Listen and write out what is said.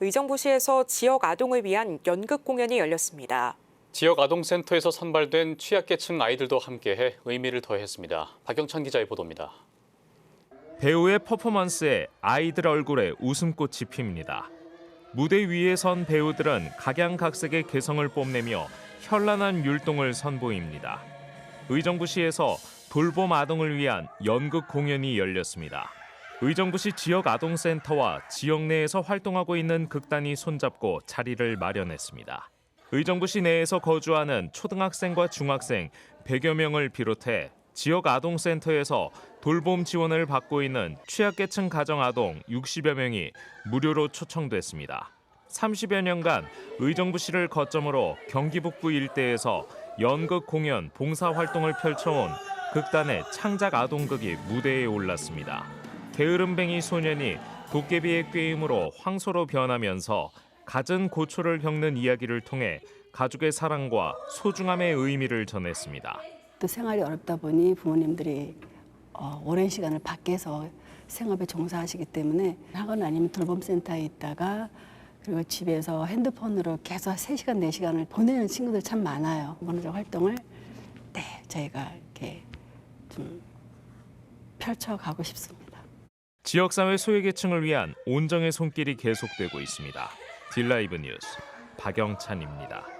의정부시에서 지역 아동을 위한 연극 공연이 열렸습니다. 지역 아동센터에서 선발된 취약계층 아이들도 함께해 의미를 더했습니다. 박영찬 기자의 보도입니다. 배우의 퍼포먼스에 아이들 얼굴에 웃음꽃이 핍니다. 무대 위에 선 배우들은 각양각색의 개성을 뽐내며 현란한 율동을 선보입니다. 의정부시에서 돌봄 아동을 위한 연극 공연이 열렸습니다. 의정부시 지역 아동센터와 지역 내에서 활동하고 있는 극단이 손잡고 자리를 마련했습니다. 의정부시 내에서 거주하는 초등학생과 중학생 100여 명을 비롯해 지역 아동센터에서 돌봄 지원을 받고 있는 취약계층 가정 아동 60여 명이 무료로 초청됐습니다. 30여 년간 의정부시를 거점으로 경기 북부 일대에서 연극 공연 봉사 활동을 펼쳐온 극단의 창작 아동극이 무대에 올랐습니다. 게으름뱅이 소년이 도깨비의 꾀임으로 황소로 변하면서 갖은 고초를 겪는 이야기를 통해 가족의 사랑과 소중함의 의미를 전했습니다. 또 생활이 어렵다 보니 부모님들이 어, 오랜 시간을 밖에서 생업에 종사하시기 때문에 학원 아니면 돌봄센터에 있다가 그리고 집에서 핸드폰으로 계속 3시간, 4시간을 보내는 친구들 참 많아요. 문화적 활동을 네, 저희가 이렇게 좀 펼쳐가고 싶습니다. 지역사회 소외계층을 위한 온정의 손길이 계속되고 있습니다. 딜라이브 뉴스 박영찬입니다.